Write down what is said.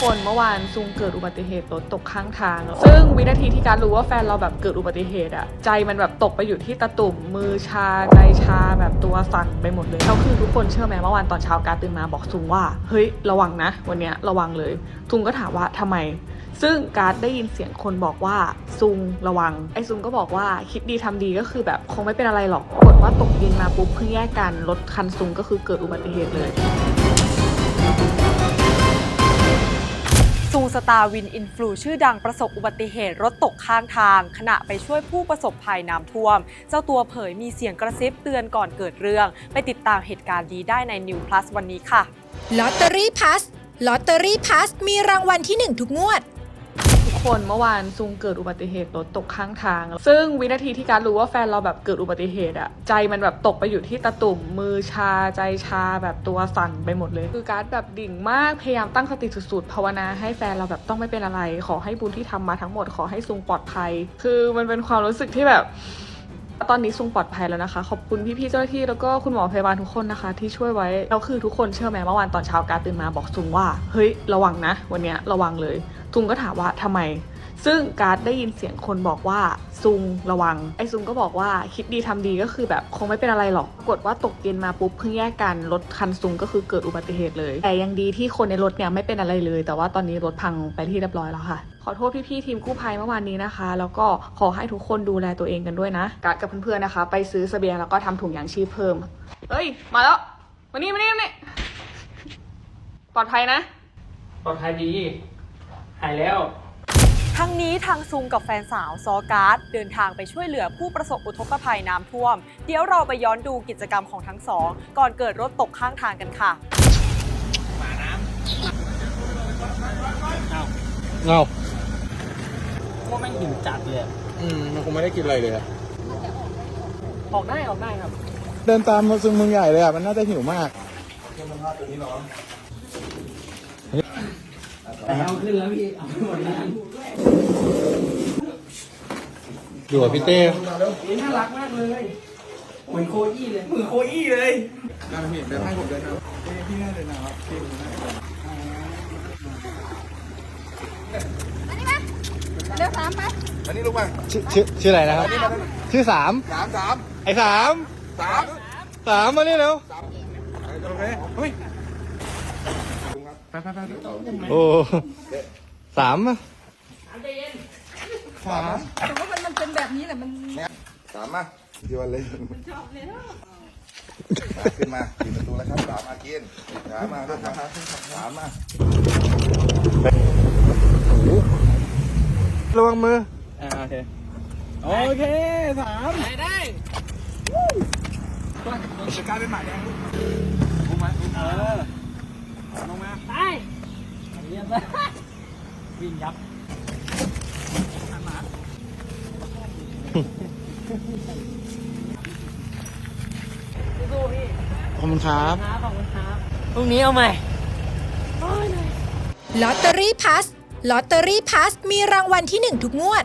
คนเมื่อวานซุงเกิดอุบัติเหตุรถตกข้างทาง ซึ่งวินาทีที่การรู้ว่าแฟนเราแบบเกิดอุบัติเหตุอะใจมันแบบตกไปอยู่ที่ตะตุ่มมือชาใจชาแบบตัวสั่นไปหมดเลยแล้วคือทุกคนเชื่อไหมเมื่อวานตอนเช้าการตื่นมาบอกซุงว่า เฮ้ยระวังนะ วันเนี้ยระวังเลยซุงก็ถามว่าทำไม ซึ่งการได้ยินเสียงคนบอกว่าซุงระวัง ไอ้ซุงก็บอกว่าคิดดีทำดีก็คือแบบคงไม่เป็นอะไรหรอกปรากฏว่าตกเย็นมาปุ๊บเพิ่งแยกกันรถคันซุงก็คือเกิดอุบัติเหตุเลย ซูสตาร์วินอินฟลูชื่อดังประสบอุบัติเหตุรถตกข้างทาง ขณะไปช่วยผู้ประสบภัยน้ำท่วม เจ้าตัวเผยมีเสียงกระซิบเตือนก่อนเกิดเรื่อง ไปติดตามเหตุการณ์ดีได้ใน New Plus วันนี้ค่ะลอตเตอรี่พัสลอตเตอรี่พัสมีรางวัลที่ 1 ทุกงวด คนเมื่อวานซุงเกิดอุบัติเหตุรถตกข้างทาง ซึ่งวินาทีที่การรู้ว่าแฟนเราแบบเกิดอุบัติเหตุอะใจมันแบบตกไปอยู่ที่ตะตุ่มมือชาใจชาแบบตัวสั่นไปหมดเลย คือการแบบดิ่งมากพยายามตั้งสติสุดๆภาวนาให้แฟนเราแบบต้องไม่เป็นอะไร ขอให้บุญที่ทำมาทั้งหมดขอให้ซุงปลอดภัย คือมันเป็นความรู้สึกที่แบบตอนนี้ซุงปลอดภัยแล้วนะคะ ขอบคุณพี่ๆเจ้าหน้าที่แล้วก็คุณหมอพยาบาลทุกคนนะคะ ที่ช่วยไว้แล้วคือทุกคนเชื่อไหมเมื่อวานตอนเช้าการตื่นมาบอกซุงว่า เฮ้ย ระวังนะ วันนี้ระวังเลย ซุงก็ถามว่าทำไม ซึ่งการ์ดได้ยินเสียงคนบอกว่าซุงระวัง ไอซุงก็บอกว่าคิดดีทำดีก็คือแบบคงไม่เป็นอะไรหรอกปรากฏว่าตกเย็นมาปุ๊บเพิ่งแยกกันรถคันซุงก็คือเกิดอุบัติเหตุเลย แต่ยังดีที่คนในรถเนี่ยไม่เป็นอะไรเลย แต่ว่าตอนนี้รถพังไปที่เรียบร้อยแล้วค่ะ ขอโทษพี่ๆทีมกู้ภัยเมื่อวานนี้นะคะ แล้วก็ขอให้ทุกคนดูแลตัวเองกันด้วยนะการ์ดกับเพื่อนๆนะคะ ไปซื้อเสบียงแล้วก็ทำถุงยางชีพเพิ่มเฮ้ย มาแล้วมานี่มานี่มานี่ปลอดภัยนะ ปลอดภัยดีายแล้วทั้งนี้ทางซุงกับแฟนสาวซอการ์ดเดินทางไปช่วยเหลือผู้ประสบอุทกภัยน้ำท่วม เดี๋ยวเราไปย้อนดูกิจกรรมของทั้งสอง ก่อนเกิดรถตกข้างทางกันค่ะเงาว่าไม่งหิวจัดเลยอะอืมมันคงไม่ได้กินอะไรเลยอะออกได้ออกได้ครับ เดินตามมาซึงมึงใหญ่เลยอะมันน่าจะหิวมากเอาขึ้นแล้วพี่ เอาหมดแล้วอยู่กับพี่เต้น่ารักมากเลยเหมือนโคอี้เลยเหมือนโคอี้เลยนั่งพี่เดินให้ผมเดินนะพี่น่าเดินนะครับพี่น่าเดินเร็วสามไปอันนี้ลูกมาชื่อชื่อชื่ออะไรนะครับ ชื่อสามสามสามไอ้สามสามสามมานี่เร็วโอเคเฮ้ย ไปไปโอ้สามอะสามแต่ว่ามันมันเป็นแบบนี้แหละมันสามมาดีวันเลยมันชอบเลยขึ้นมาปิดประตูแล้วครับสามมากินสามมาด้วยครับสามมาระวังมืออ่าโอเคโอเคสามได้ได้จะกลายเป็นหมาแดงลูกมมาอุ้มเออ ลงมาไปเรียบวิ่งยับสู้ๆพี่ ขอบคุณครับครับ ขอบคุณครับพรุ่งนี้เอาใหม่ลอตเตอรี่พัสลอตเตอรี่พัสมีรางวัลที่ 1 ทุกงวด